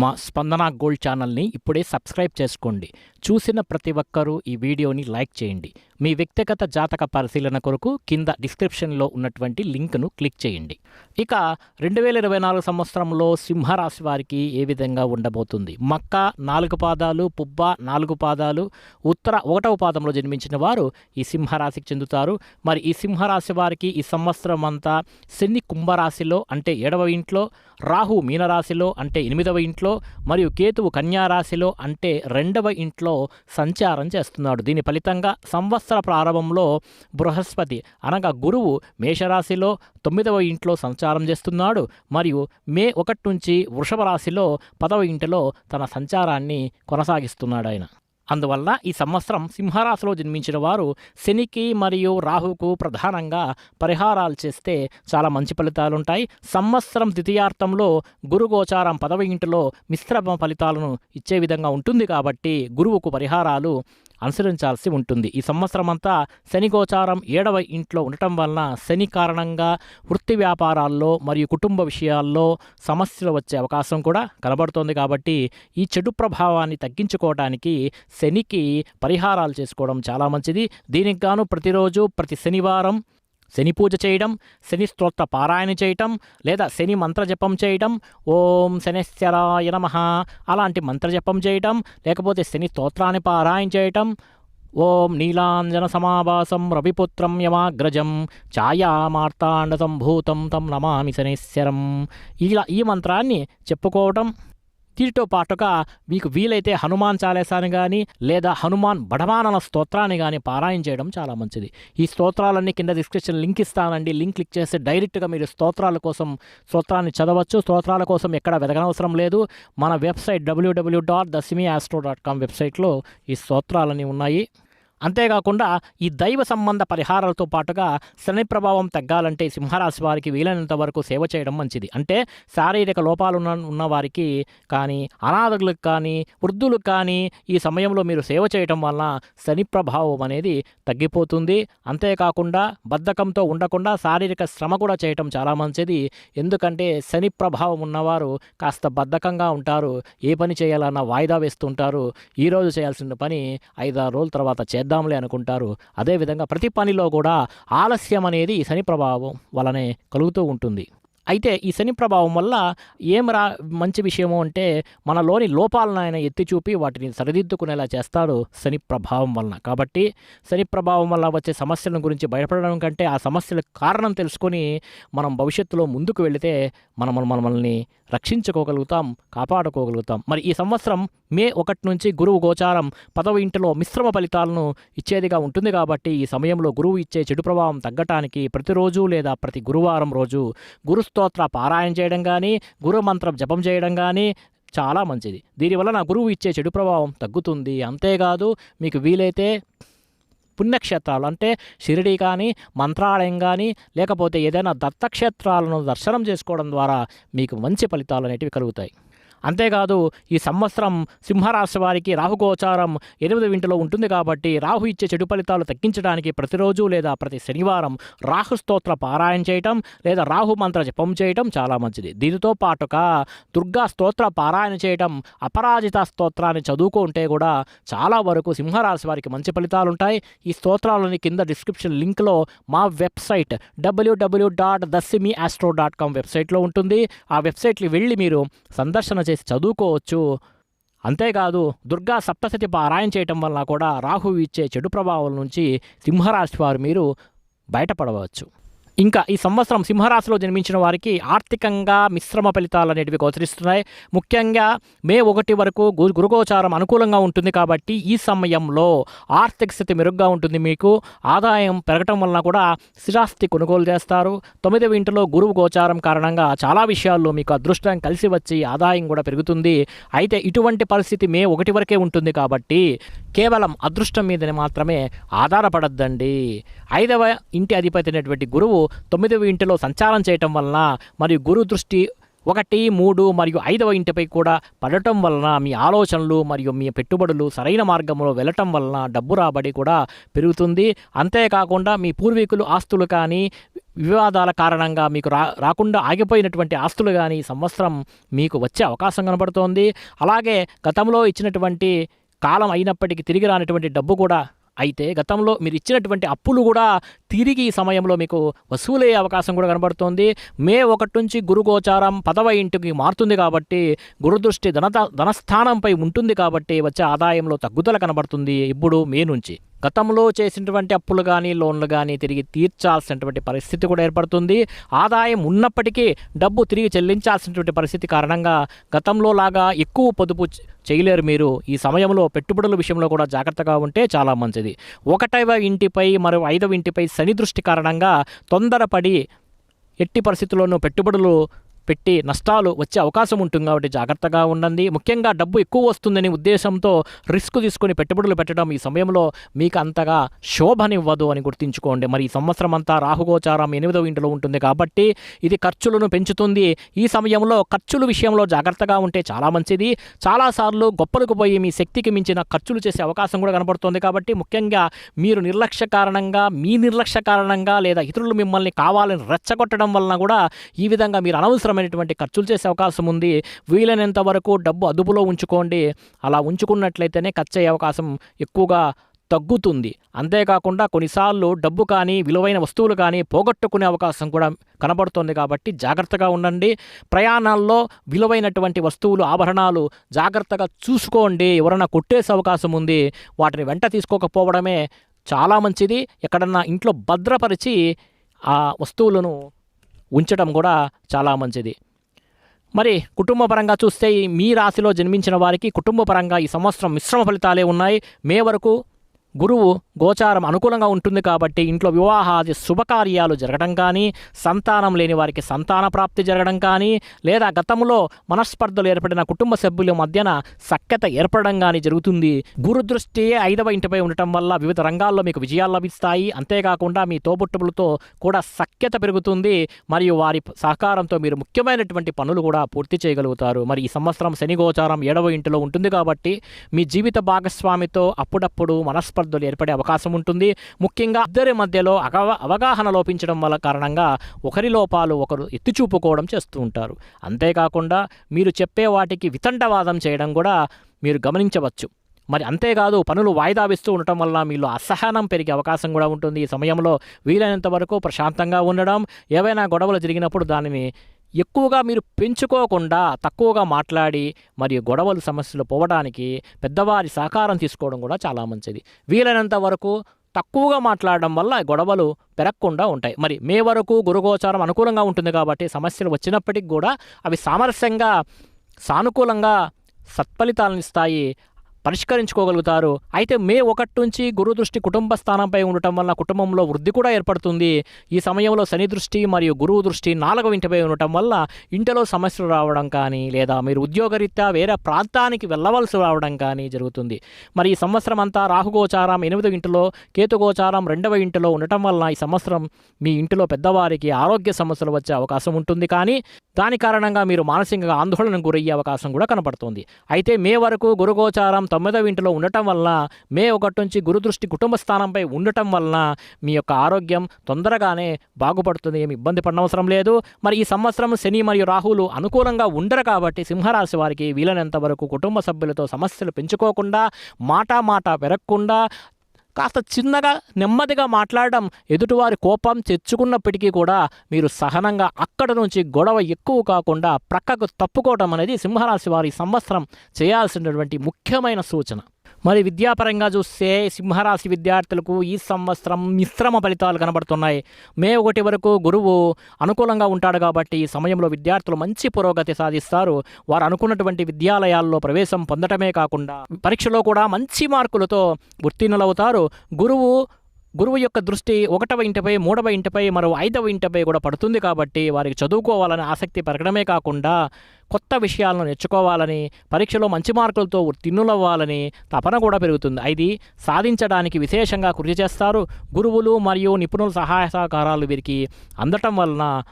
మా స్పందన గోల్డ్ ఛానల్ని ఇప్పుడే సబ్స్క్రైబ్ చేసుకోండి. చూసిన ప్రతి ఒక్కరూ ఈ వీడియోని లైక్ చేయండి. మీ వ్యక్తిగత జాతక పరిశీలన కొరకు కింద డిస్క్రిప్షన్లో ఉన్నటువంటి లింక్ను క్లిక్ చేయండి. ఇక రెండు వేల ఇరవై నాలుగు సంవత్సరంలో సింహరాశి వారికి ఏ విధంగా ఉండబోతుంది? మక్క నాలుగు పాదాలు పుబ్బ నాలుగు పాదాలు ఉత్తర ఒకటవ పాదంలో జన్మించిన వారు ఈ సింహరాశికి చెందుతారు. మరి ఈ సింహరాశి వారికి ఈ సంవత్సరం అంతా శని కుంభరాశిలో అంటే ఏడవ ఇంట్లో రాహు మీనరాశిలో అంటే ఎనిమిదవ ఇంట్లో మరియు కేతువు కన్యారాశిలో అంటే రెండవ ఇంట్లో సంచారం చేస్తున్నాడు. దీని ఫలితంగా సంవత్సర ప్రారంభంలో బృహస్పతి అనగా గురువు మేషరాశిలో తొమ్మిదవ ఇంట్లో సంచారం చేస్తున్నాడు. మరియు మే ఒకటి నుంచి వృషభ రాశిలో పదవ ఇంటిలో తన సంచారాన్ని కొనసాగిస్తున్నాడు ఆయన. అందువల్ల ఈ సంవత్సరం సింహరాశిలో జన్మించిన వారు శనికి మరియు రాహుకు ప్రధానంగా పరిహారాలు చేస్తే చాలా మంచి ఫలితాలు ఉంటాయి సంవత్సరం ద్వితీయార్థంలో గురుగోచారం పదవ ఇంటిలో మిశ్రమ ఫలితాలను ఇచ్చే విధంగా ఉంటుంది కాబట్టి గురువుకు పరిహారాలు అనుసరించాల్సి ఉంటుంది. ఈ సంవత్సరమంతా శని గోచారం ఏడవ ఇంట్లో ఉండటం వలన శని కారణంగా వృత్తి వ్యాపారాల్లో మరియు కుటుంబ విషయాల్లో సమస్యలు వచ్చే అవకాశం కూడా కనబడుతోంది కాబట్టి ఈ చెడు ప్రభావాన్ని తగ్గించుకోవడానికి శనికి పరిహారాలు చేసుకోవడం చాలా మంచిది. దీనికి గాను ప్రతిరోజు ప్రతి శనివారం శని పూజ చేయడం శని స్తోత్ర పారాయణ చేయటం లేదా శని మంత్రజపం చేయటం ఓం శనిశ్చరాయ నమ అలాంటి మంత్రజపం చేయటం లేకపోతే శని స్తోత్రాన్ని పారాయణ చేయటం ఓం నీలాంజన సమాభాసం రవిపుత్రం యమాగ్రజం ఛాయామార్తాండ సంభూతం తం నమామి శనేశ్వరం. ఇలా ఈ మంత్రాన్ని చెప్పుకోవటం వీటితో పాటుగా మీకు వీలైతే హనుమాన్ చాలేసాని కానీ లేదా హనుమాన్ బడమానన స్తోత్రాన్ని కానీ పారాయణ చేయడం చాలా మంచిది. ఈ స్తోత్రాలన్నీ కింద డిస్క్రిప్షన్ లింక్ ఇస్తానండి. లింక్ క్లిక్ చేస్తే డైరెక్ట్గా మీరు స్తోత్రాల కోసం స్తోత్రాన్ని చదవచ్చు. స్తోత్రాల కోసం ఎక్కడ వెతకనవసరం లేదు. మన website W W dot Dashami Astro dot com వెబ్సైట్లో ఈ స్తోత్రాలన్నీ ఉన్నాయి. అంతేకాకుండా ఈ దైవ సంబంధ పరిహారాలతో పాటుగా శని ప్రభావం తగ్గాలంటే సింహరాశి వారికి వీలైనంత వరకు సేవ చేయడం మంచిది. అంటే శారీరక లోపాలు ఉన్న ఉన్నవారికి కానీ అనాథకులకు కానీ వృద్ధులకు కానీ ఈ సమయంలో మీరు సేవ చేయటం వలన శని ప్రభావం అనేది తగ్గిపోతుంది. అంతేకాకుండా బద్ధకంతో ఉండకుండా శారీరక శ్రమ కూడా చేయటం చాలా మంచిది. ఎందుకంటే శని ప్రభావం ఉన్నవారు కాస్త బద్ధకంగా ఉంటారు. ఏ పని చేయాలన్నా వాయిదా వేస్తుంటారు ఈరోజు చేయాల్సిన పని ఐదారు రోజుల తర్వాత చేద్దాంలే అనుకుంటారు. అదేవిధంగా ప్రతి పనిలో కూడా ఆలస్యం అనేది శని ప్రభావం వలనే కలుగుతూ ఉంటుంది. అయితే ఈ శని ప్రభావం వల్ల ఏం రా మంచి విషయము అంటే మనలోని లోపాలను ఆయన ఎత్తి చూపి వాటిని సరిదిద్దుకునేలా చేస్తాడు శని ప్రభావం వలన. కాబట్టి శని ప్రభావం వల్ల వచ్చే సమస్యల గురించి భయపడడం కంటే ఆ సమస్యల కారణం తెలుసుకొని మనం భవిష్యత్తులో ముందుకు వెళితే మనం మనల్ని రక్షించుకోగలుగుతాం కాపాడుకోగలుగుతాం. మరి ఈ సంవత్సరం మే ఒకటి నుంచి గురువు గోచారం పదవ ఇంటిలో మిశ్రమ ఫలితాలను ఇచ్చేదిగా ఉంటుంది కాబట్టి ఈ సమయంలో గురువు ఇచ్చే చెడు ప్రభావం తగ్గటానికి ప్రతిరోజు లేదా ప్రతి గురువారం రోజు గురు గురుస్తోత్ర పారాయణ చేయడం కానీ గురుమంత్రం జపం చేయడం కానీ చాలా మంచిది. దీనివల్ల నా గురువు ఇచ్చే చెడు ప్రభావం తగ్గుతుంది. అంతేకాదు మీకు వీలైతే పుణ్యక్షేత్రాలు అంటే షిరిడి కానీ మంత్రాలయం కానీ లేకపోతే ఏదైనా దత్తక్షేత్రాలను దర్శనం చేసుకోవడం ద్వారా మీకు మంచి ఫలితాలు అనేటివి కలుగుతాయి. అంతేకాదు ఈ సంవత్సరం సింహరాశి వారికి రాహుగోచారం ఎనిమిది వింటలో ఉంటుంది కాబట్టి రాహు ఇచ్చే చెడు ఫలితాలు తగ్గించడానికి ప్రతిరోజు లేదా ప్రతి శనివారం రాహు స్తోత్ర పారాయణ చేయటం లేదా రాహు మంత్ర జపం చేయటం చాలా మంచిది. దీనితో పాటుగా దుర్గా స్తోత్ర పారాయణ చేయటం అపరాజిత స్తోత్రాన్ని చదువుకుంటే కూడా చాలా వరకు సింహరాశి వారికి మంచి ఫలితాలు ఉంటాయి ఈ స్తోత్రాలని కింద డిస్క్రిప్షన్ లింక్లో మా website W W dot Dashami Astro dot com వెబ్సైట్లో ఉంటుంది. ఆ వెబ్సైట్కి వెళ్ళి మీరు సందర్శన చేసి చదువుకోవచ్చు. అంతేకాదు దుర్గా సప్తశతి పారాయణ చేయటం వల్ల కూడా రాహువు ఇచ్చే చెడు ప్రభావం నుంచి సింహరాశి వారు మీరు బయటపడవచ్చు. ఇంకా ఈ సంవత్సరం సింహరాశిలో జన్మించిన వారికి ఆర్థికంగా మిశ్రమ ఫలితాలు అనేటివి గోచరిస్తున్నాయి. ముఖ్యంగా మే ఒకటి వరకు గురుగోచారం అనుకూలంగా ఉంటుంది కాబట్టి ఈ సమయంలో ఆర్థిక స్థితి మెరుగ్గా ఉంటుంది మీకు. ఆదాయం పెరగటం వలన కూడా స్థిరాస్తి కొనుగోలు చేస్తారు. తొమ్మిదవ ఇంటిలో గురువు గోచారం కారణంగా చాలా విషయాల్లో మీకు అదృష్టం కలిసి వచ్చి ఆదాయం కూడా పెరుగుతుంది. అయితే ఇటువంటి పరిస్థితి మే ఒకటి వరకే ఉంటుంది కాబట్టి కేవలం అదృష్టం మీదనే మాత్రమే ఆధారపడద్దండి. ఐదవ ఇంటి అధిపతి అయినటువంటి గురువు తొమ్మిదవ ఇంటిలో సంచారం చేయటం వలన మరియు గురు దృష్టి ఒకటి మూడు మరియు ఐదవ ఇంటిపై కూడా పడటం వలన మీ ఆలోచనలు మరియు మీ పెట్టుబడులు సరైన మార్గంలో వెళ్ళటం వలన డబ్బు రాబడి కూడా పెరుగుతుంది. అంతేకాకుండా మీ పూర్వీకులు ఆస్తులు కానీ వివాదాల కారణంగా మీకు రా రాకుండా ఆగిపోయినటువంటి ఆస్తులు కానీ సంవత్సరం మీకు వచ్చే అవకాశం కనబడుతోంది. అలాగే గతంలో ఇచ్చినటువంటి కాలం అయినప్పటికీ తిరిగి రానటువంటి డబ్బు కూడా అయితే గతంలో మీరు ఇచ్చినటువంటి అప్పులు కూడా తిరిగి ఈ సమయంలో మీకు వసూలయ్యే అవకాశం కూడా కనబడుతోంది. మే ఒకటి నుంచి గురుగోచారం పదవ ఇంటికి మారుతుంది కాబట్టి గురుదృష్టి ధన ధనస్థానంపై ఉంటుంది కాబట్టి వచ్చే ఆదాయంలో తగ్గుదల కనబడుతుంది. ఇప్పుడు మే నుంచి గతంలో చేసినటువంటి అప్పులు కానీ లోన్లు కానీ తిరిగి తీర్చాల్సినటువంటి పరిస్థితి కూడా ఏర్పడుతుంది. ఆదాయం ఉన్నప్పటికీ డబ్బు తిరిగి చెల్లించాల్సినటువంటి పరిస్థితి కారణంగా గతంలో లాగా ఎక్కువ పొదుపు చేయలేరు మీరు. ఈ సమయంలో పెట్టుబడుల విషయంలో కూడా జాగ్రత్తగా ఉంటే చాలా మంచిది. ఒకటవ ఇంటిపై మరో ఐదవ ఇంటిపై శని దృష్టి కారణంగా తొందరపడి ఎట్టి పరిస్థితుల్లోనూ పెట్టుబడులు పెట్టి నష్టాలు వచ్చే అవకాశం ఉంటుంది కాబట్టి జాగ్రత్తగా ఉండండి. ముఖ్యంగా డబ్బు ఎక్కువ వస్తుందని ఉద్దేశంతో రిస్క్ తీసుకొని పెట్టుబడులు పెట్టడం ఈ సమయంలో మీకు అంతగా శోభనివ్వదు అని గుర్తుంచుకోండి. మరి ఈ సంవత్సరం అంతా రాహుగోచారం ఎనిమిదవ ఇంటిలో ఉంటుంది కాబట్టి ఇది ఖర్చులను పెంచుతుంది. ఈ సమయంలో ఖర్చుల విషయంలో జాగ్రత్తగా ఉంటే చాలా మంచిది. చాలాసార్లు గొప్పలకు పోయి మీ శక్తికి మించిన ఖర్చులు చేసే అవకాశం కూడా కనబడుతుంది కాబట్టి ముఖ్యంగా మీరు నిర్లక్ష్య కారణంగా మీ నిర్లక్ష్య కారణంగా లేదా ఇతరులు మిమ్మల్ని కావాలని రెచ్చగొట్టడం వలన కూడా ఈ విధంగా మీరు అనవసరం అనవసరమైనటువంటి ఖర్చులు చేసే అవకాశం ఉంది. వీలైనంత వరకు డబ్బు అదుపులో ఉంచుకోండి. అలా ఉంచుకున్నట్లయితేనే ఖర్చు అయ్యే అవకాశం ఎక్కువగా తగ్గుతుంది. అంతేకాకుండా కొన్నిసార్లు డబ్బు కానీ విలువైన వస్తువులు కానీ పోగొట్టుకునే అవకాశం కూడా కనబడుతుంది కాబట్టి జాగ్రత్తగా ఉండండి. ప్రయాణాల్లో విలువైనటువంటి వస్తువులు ఆభరణాలు జాగ్రత్తగా చూసుకోండి. ఎవరైనా కొట్టేసే అవకాశం ఉంది. వాటిని వెంట తీసుకోకపోవడమే చాలా మంచిది. ఎక్కడన్నా ఇంట్లో భద్రపరిచి ఆ వస్తువులను ఉంచడం కూడా చాలా మంచిది. మరి కుటుంబ పరంగా చూస్తే మీ రాశిలో జన్మించిన వారికి కుటుంబ పరంగా ఈ సంవత్సరం మిశ్రమ ఫలితాలే ఉన్నాయి. మే వరకు గురువు గోచారం అనుకూలంగా ఉంటుంది కాబట్టి ఇంట్లో వివాహాది శుభకార్యాలు జరగడం కానీ సంతానం లేని వారికి సంతాన ప్రాప్తి జరగడం కానీ లేదా గతంలో మనస్పర్ధలు ఏర్పడిన కుటుంబ సభ్యుల మధ్యన సఖ్యత ఏర్పడడం కానీ జరుగుతుంది. గురుదృష్టియే ఐదవ ఇంటిపై ఉండటం వల్ల వివిధ రంగాల్లో మీకు విజయాలు లభిస్తాయి. అంతేకాకుండా మీ తోబుట్టుబులతో కూడా సఖ్యత పెరుగుతుంది. మరియు వారి సహకారంతో మీరు ముఖ్యమైనటువంటి పనులు కూడా పూర్తి చేయగలుగుతారు. మరి ఈ సంవత్సరం శని గోచారం ఏడవ ఇంటిలో ఉంటుంది కాబట్టి మీ జీవిత భాగస్వామితో అప్పుడప్పుడు మనస్పర్ధలు ఏర్పడే అవకాశం ఉంటుంది. ముఖ్యంగా ఇద్దరి మధ్యలో అగవ అవగాహన లోపించడం వల్ల కారణంగా ఒకరి లోపాలు ఒకరు ఎత్తిచూపుకోవడం చేస్తూ ఉంటారు. అంతేకాకుండా మీరు చెప్పే వాటికి వితండవాదం చేయడం కూడా మీరు గమనించవచ్చు. మరి అంతేకాదు పనులు వాయిదా వేస్తూ ఉండటం వల్ల మీలో అసహనం పెరిగే అవకాశం కూడా ఉంటుంది. ఈ సమయంలో వీలైనంత వరకు ప్రశాంతంగా ఉండడం ఏవైనా గొడవలు జరిగినప్పుడు దానిని ఎక్కువగా మీరు పెంచుకోకుండా తక్కువగా మాట్లాడి మరియు గొడవలు సమస్యలు పోవడానికి పెద్దవారి సహకారం తీసుకోవడం కూడా చాలా మంచిది. వీలైనంత వరకు తక్కువగా మాట్లాడడం వల్ల గొడవలు పెరగకుండా ఉంటాయి. మరి మే వరకు గురుగోచారం అనుకూలంగా ఉంటుంది కాబట్టి సమస్యలు వచ్చినప్పటికి కూడా అవి సామరస్యంగా సానుకూలంగా సత్ఫలితాలను ఇస్తాయి. పరిష్కరించుకోగలుగుతారు. అయితే మే ఒకటి నుంచి గురు దృష్టి కుటుంబ స్థానంపై ఉండటం వల్ల కుటుంబంలో వృద్ధి కూడా ఏర్పడుతుంది. ఈ సమయంలో శని దృష్టి మరియు గురువు దృష్టి నాలుగవ ఇంటిపై ఉండటం వల్ల ఇంటిలో సమస్యలు రావడం కానీ లేదా మీరు ఉద్యోగరీత్యా వేరే ప్రాంతానికి వెళ్ళవలసి రావడం కానీ జరుగుతుంది. మరి ఈ సంవత్సరం అంతా రాహుగోచారం ఎనిమిదవ ఇంటిలో కేతుగోచారం రెండవ ఇంటిలో ఉండటం వల్ల ఈ సంవత్సరం మీ ఇంటిలో పెద్దవారికి ఆరోగ్య సమస్యలు వచ్చే అవకాశం ఉంటుంది కానీ దాని కారణంగా మీరు మానసికంగా ఆందోళనకు గురయ్యే అవకాశం కూడా కనపడుతుంది. అయితే మే వరకు గురుగోచారం తొమ్మిదవ ఇంటిలో ఉండటం వలన మే ఒకటి నుంచి గురుదృష్టి కుటుంబ స్థానంపై ఉండటం వలన మీ యొక్క ఆరోగ్యం తొందరగానే బాగుపడుతుంది ఏమి ఇబ్బంది పడనవసరం లేదు. మరి ఈ సంవత్సరం శని మరియు రాహులు అనుకూలంగా ఉండరు కాబట్టి సింహరాశి వారికి వీలైనంత వరకు కుటుంబ సభ్యులతో సమస్యలు పెంచుకోకుండా మాటా మాట పెరగకుండా కాస్త చిన్నగా నెమ్మదిగా మాట్లాడడం ఎదుటివారి కోపం తెచ్చుకున్నప్పటికీ కూడా మీరు సహనంగా అక్కడ నుంచి గొడవ ఎక్కువ కాకుండా ప్రక్కకు తప్పుకోవటం అనేది సింహరాశి వారి సంవత్సరం చేయాల్సినటువంటి ముఖ్యమైన సూచన. మరి విద్యాపరంగా చూస్తే సింహరాశి విద్యార్థులకు ఈ సంవత్సరం మిశ్రమ ఫలితాలు కనబడుతున్నాయి. మే ఒకటి వరకు గురువు అనుకూలంగా ఉంటాడు కాబట్టి ఈ సమయంలో విద్యార్థులు మంచి పురోగతి సాధిస్తారు. వారు అనుకున్నటువంటి విద్యాలయాల్లో ప్రవేశం పొందటమే కాకుండా పరీక్షలో కూడా మంచి మార్కులతో ఉత్తీర్ణులవుతారు. గురువు గురువు యొక్క దృష్టి ఒకటవ ఇంటిపై మూడవ ఇంటిపై మరో ఐదవ ఇంటిపై కూడా పడుతుంది కాబట్టి వారికి చదువుకోవాలని ఆసక్తి పెరగడమే కాకుండా కొత్త విషయాలను నేర్చుకోవాలని పరీక్షలో మంచి మార్కులతో ఉత్తీర్ణులవ్వాలని తపన కూడా పెరుగుతుంది. ఇది సాధించడానికి విశేషంగా కృషి చేస్తారు. గురువులు మరియు నిపుణుల సహాయ సహకారాలు వీరికి అందటం వలన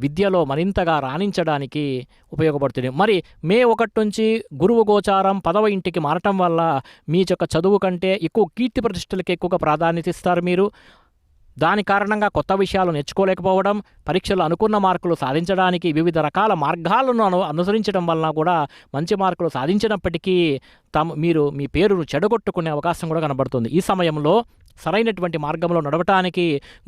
విద్యలో మరింతగా రాణించడానికి ఉపయోగపడుతుంది. మరి మే ఒకటి నుంచి గురువు గోచారం పదవ ఇంటికి మారటం వల్ల మీ యొక్క చదువు కంటే ఎక్కువ కీర్తి ప్రతిష్టలకు ఎక్కువగా ప్రాధాన్యత ఇస్తారు మీరు. దాని కారణంగా కొత్త విషయాలు నేర్చుకోలేకపోవడం పరీక్షలు అనుకున్న మార్కులు సాధించడానికి వివిధ రకాల మార్గాలను అనుసరించడం వలన కూడా మంచి మార్కులు సాధించినప్పటికీ తమ మీరు మీ పేరును చెడగొట్టుకునే అవకాశం కూడా కనబడుతుంది. ఈ సమయంలో సరైనటువంటి మార్గంలో నడవటానికి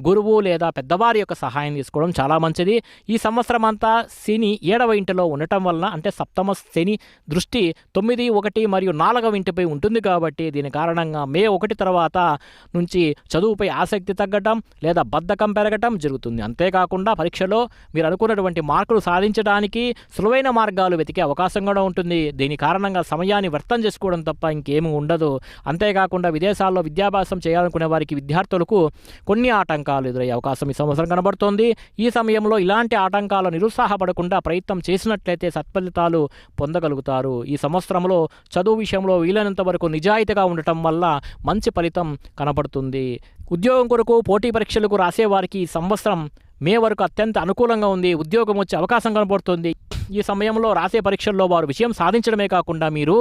గురువు లేదా పెద్దవారి యొక్క సహాయం తీసుకోవడం చాలా మంచిది. ఈ సంవత్సరం అంతా శని ఏడవ ఇంటిలో ఉండటం వలన అంటే సప్తమ శని దృష్టి తొమ్మిది ఒకటి మరియు నాలుగవ ఇంటిపై ఉంటుంది కాబట్టి దీని కారణంగా మే ఒకటి తర్వాత నుంచి చదువుపై ఆసక్తి తగ్గటం లేదా బద్ధకం పెరగటం జరుగుతుంది. అంతేకాకుండా పరీక్షలో మీరు అనుకున్నటువంటి మార్కులు సాధించడానికి సులువైన మార్గాలు వెతికే అవకాశం కూడా ఉంటుంది. దీని కారణంగా సమయాన్ని వ్యర్థం చేసుకోవడం తప్ప ఇంకేమీ ఉండదు. అంతేకాకుండా విదేశాల్లో విద్యాభ్యాసం చేయాలనుకునే వారికి విద్యార్థులకు కొన్ని ఆటంకాలు ఎదురయ్యే అవకాశం ఈ సంవత్సరం కనబడుతోంది. ఈ సమయంలో ఇలాంటి ఆటంకాలు నిరుత్సాహపడకుండా ప్రయత్నం చేసినట్లయితే సత్ఫలితాలు పొందగలుగుతారు. ఈ సంవత్సరంలో చదువు విషయంలో వీలైనంత వరకు నిజాయితీగా ఉండటం వల్ల మంచి ఫలితం కనబడుతుంది. ఉద్యోగం కొరకు పోటీ పరీక్షలకు రాసేవారికి ఈ సంవత్సరం మే వరకు అత్యంత అనుకూలంగా ఉంది. ఉద్యోగం వచ్చే అవకాశం కనబడుతుంది. ఈ సమయంలో రాసే పరీక్షల్లో వారు విషయం సాధించడమే కాకుండా మీరు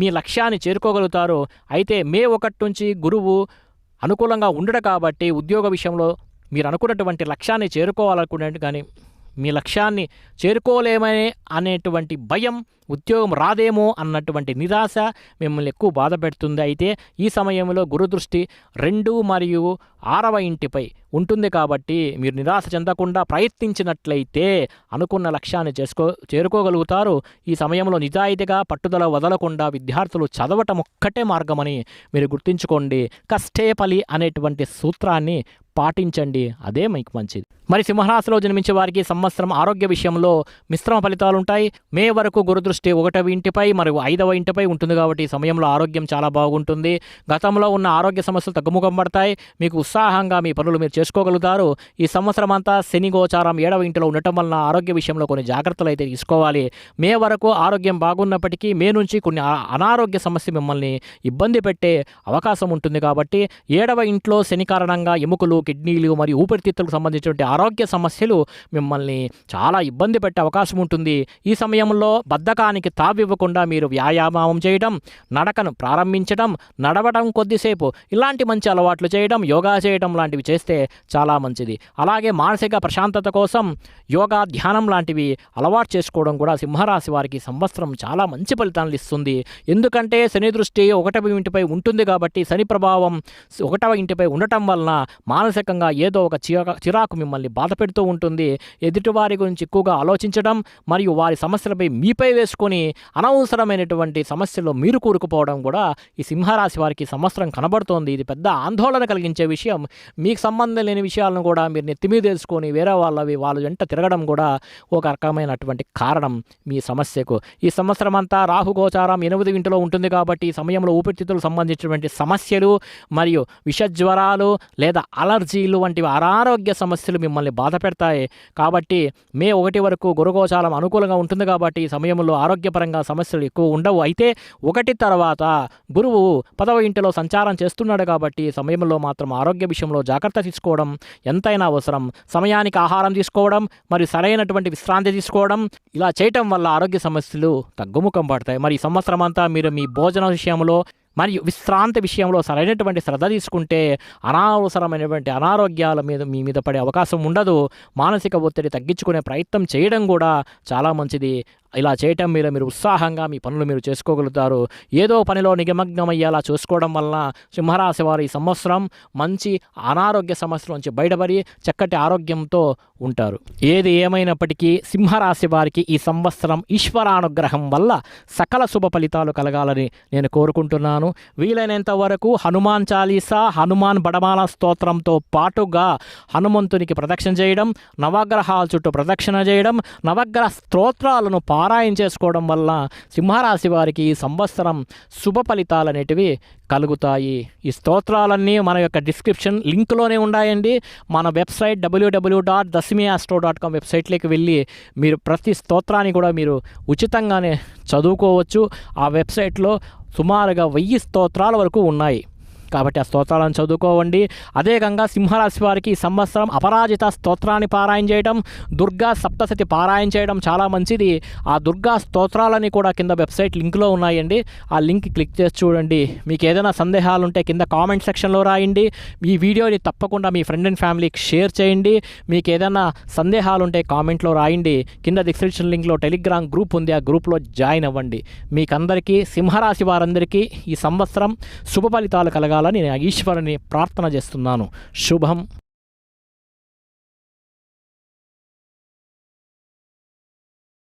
మీ లక్ష్యాన్ని చేరుకోగలుగుతారు. అయితే మే ఒకటి నుంచి గురువు అనుకూలంగా ఉండడు కాబట్టి ఉద్యోగ విషయంలో మీరు అనుకున్నటువంటి లక్ష్యాన్ని చేరుకోవాలనుకునే కానీ మీ లక్ష్యాన్ని చేరుకోలేమనే అనేటువంటి భయం ఉద్యోగం రాదేమో అన్నటువంటి నిరాశ మిమ్మల్ని ఎక్కువ బాధ పెడుతుంది. అయితే ఈ సమయంలో గురుదృష్టి రెండు మరియు ఆరవ ఇంటిపై ఉంటుంది కాబట్టి మీరు నిరాశ చెందకుండా ప్రయత్నించినట్లయితే అనుకున్న లక్ష్యాన్ని చేసుకో చేరుకోగలుగుతారు. ఈ సమయంలో నిజాయితీగా పట్టుదల వదలకుండా విద్యార్థులు చదవటం ఒక్కటే మార్గమని మీరు గుర్తుంచుకోండి. కష్టే ఫలి అనేటువంటి సూత్రాన్ని పాటించండి. అదే మీకు మంచిది. మరి సింహరాశిలో జన్మించే వారికి సంవత్సరం ఆరోగ్య విషయంలో మిశ్రమ ఫలితాలు ఉంటాయి. మే వరకు గురుదృష్టి ఒకటవ ఇంటిపై మరియు ఐదవ ఇంటిపై ఉంటుంది కాబట్టి ఈ సమయంలో ఆరోగ్యం చాలా బాగుంటుంది. గతంలో ఉన్న ఆరోగ్య సమస్యలు తగ్గుముఖం పడతాయి. మీకు ఉత్సాహంగా మీ పనులు మీరు చేసుకోగలుగుతారు. ఈ సంవత్సరం అంతా శని గోచారం ఏడవ ఇంటిలో ఉండటం వలన ఆరోగ్య విషయంలో కొన్ని జాగ్రత్తలు అయితే తీసుకోవాలి. మే వరకు ఆరోగ్యం బాగున్నప్పటికీ మే నుంచి కొన్ని అనారోగ్య సమస్య మిమ్మల్ని ఇబ్బంది పెట్టే అవకాశం ఉంటుంది కాబట్టి ఏడవ ఇంట్లో శని కారణంగా ఎముకలు కిడ్నీలు మరియు ఊపిరితిత్తులకు సంబంధించినటువంటి ఆరోగ్య సమస్యలు మిమ్మల్ని చాలా ఇబ్బంది పెట్టే అవకాశం ఉంటుంది. ఈ సమయంలో బద్ధకానికి తావివ్వకుండా మీరు వ్యాయామం చేయడం నడకను ప్రారంభించడం నడవడం కొద్దిసేపు ఇలాంటి మంచి అలవాట్లు చేయడం యోగా చేయడం లాంటివి చేస్తే చాలా మంచిది. అలాగే మానసిక ప్రశాంతత కోసం యోగా ధ్యానం లాంటివి అలవాటు చేసుకోవడం కూడా సింహరాశి వారికి సంవత్సరం చాలా మంచి ఫలితాలను ఇస్తుంది. ఎందుకంటే శని దృష్టి ఒకటవ ఇంటిపై ఉంటుంది కాబట్టి శని ప్రభావం ఒకటవ ఇంటిపై ఉండటం వలన మానసికంగా ఏదో ఒక చిరా చిరాకు మిమ్మల్ని బాధ పెడుతూ ఉంటుంది. ఎదుటివారి గురించి ఎక్కువగా ఆలోచించడం మరియు వారి సమస్యలపై మీపై వేసుకొని అనవసరమైనటువంటి సమస్యల్లో మీరు కూరుకుపోవడం కూడా ఈ సింహరాశి వారికి సంవత్సరం కనబడుతోంది. ఇది పెద్ద ఆందోళన కలిగించే విషయం. మీకు సంబంధం లేని విషయాలను కూడా మీరు నెత్తి వేరే వాళ్ళవి వాళ్ళ వెంట తిరగడం కూడా ఒక రకమైనటువంటి కారణం మీ సమస్యకు. ఈ సంవత్సరం అంతా రాహుగోచారం ఎనిమిది ఇంటిలో ఉంటుంది కాబట్టి ఈ సమయంలో ఊపిరితిత్తులకు సంబంధించినటువంటి సమస్యలు మరియు విషజ్వరాలు లేదా అలర్జీ అలర్జీలు వంటివి అనారోగ్య సమస్యలు మిమ్మల్ని బాధ పెడతాయి. కాబట్టి మే ఒకటి వరకు గురుగోచారం అనుకూలంగా ఉంటుంది కాబట్టి ఈ సమయంలో ఆరోగ్యపరంగా సమస్యలు ఎక్కువ ఉండవు. అయితే ఒకటి తర్వాత గురువు పదవ ఇంటిలో సంచారం చేస్తున్నాడు కాబట్టి ఈ సమయంలో మాత్రం ఆరోగ్య విషయంలో జాగ్రత్త తీసుకోవడం ఎంతైనా అవసరం. సమయానికి ఆహారం తీసుకోవడం మరియు సరైనటువంటి విశ్రాంతి తీసుకోవడం ఇలా చేయటం వల్ల ఆరోగ్య సమస్యలు తగ్గుముఖం పడతాయి. మరి ఈ సంవత్సరం అంతా మీరు మీ భోజన విషయంలో మరియు విశ్రాంతి విషయంలో సరైనటువంటి శ్రద్ధ తీసుకుంటే అనవసరమైనటువంటి అనారోగ్యాల మీద మీ మీద పడే అవకాశం ఉండదు. మానసిక ఒత్తిడి తగ్గించుకునే ప్రయత్నం చేయడం కూడా చాలా మంచిది. ఇలా చేయటం మీద మీరు ఉత్సాహంగా మీ పనులు మీరు చేసుకోగలుగుతారు. ఏదో పనిలో నిమగ్నమయ్యేలా చూసుకోవడం వలన సింహరాశి వారు ఈ సంవత్సరం మంచి అనారోగ్య సమస్యల నుంచి బయటపడి చక్కటి ఆరోగ్యంతో ఉంటారు. ఏది ఏమైనప్పటికీ సింహరాశి వారికి ఈ సంవత్సరం ఈశ్వరానుగ్రహం వల్ల సకల శుభ ఫలితాలు కలగాలని నేను కోరుకుంటున్నాను. వీలైనంత వరకు హనుమాన్ చాలీసా హనుమాన్ బడమాల స్తోత్రంతో పాటుగా హనుమంతునికి ప్రదక్షిణ చేయడం నవగ్రహాల చుట్టూ ప్రదక్షిణ చేయడం నవగ్రహ స్తోత్రాలను పారాయణ చేసుకోవడం వల్ల సింహరాశి వారికి ఈ సంవత్సరం శుభ ఫలితాలు అనేటివి కలుగుతాయి. ఈ స్తోత్రాలన్నీ మన యొక్క డిస్క్రిప్షన్ లింక్లోనే ఉన్నాయండి మన website W W dot Dashami Astro dot com వెబ్సైట్లోకి వెళ్ళి మీరు ప్రతి స్తోత్రాన్ని కూడా మీరు ఉచితంగానే చదువుకోవచ్చు. ఆ వెబ్సైట్లో సుమారుగా వెయ్యి స్తోత్రాల వరకు ఉన్నాయి. కాబట్టి ఆ స్తోత్రాలను చదువుకోవండి. అదేవిధంగా సింహరాశి వారికి ఈ సంవత్సరం అపరాజిత స్తోత్రాన్ని పారాయణ చేయడం దుర్గా సప్తశతి పారాయణ చేయడం చాలా మంచిది. ఆ దుర్గా స్తోత్రాలని కూడా కింద వెబ్సైట్ లింక్లో ఉన్నాయండి. ఆ లింక్ క్లిక్ చేసి చూడండి. మీకు ఏదైనా సందేహాలు ఉంటే కింద కామెంట్ సెక్షన్లో రాయండి. ఈ వీడియోని తప్పకుండా మీ ఫ్రెండ్ అండ్ ఫ్యామిలీకి షేర్ చేయండి. మీకు ఏదైనా సందేహాలు ఉంటే కామెంట్లో రాయండి. కింద డిస్క్రిప్షన్ లింక్లో టెలిగ్రామ్ గ్రూప్ ఉంది. ఆ గ్రూప్లో జాయిన్ అవ్వండి. మీకందరికీ సింహరాశి వారందరికీ ఈ సంవత్సరం శుభ ఫలితాలు కలగాలని నేను ఈశ్వరుని ప్రార్థన చేస్తున్నాను. శుభం.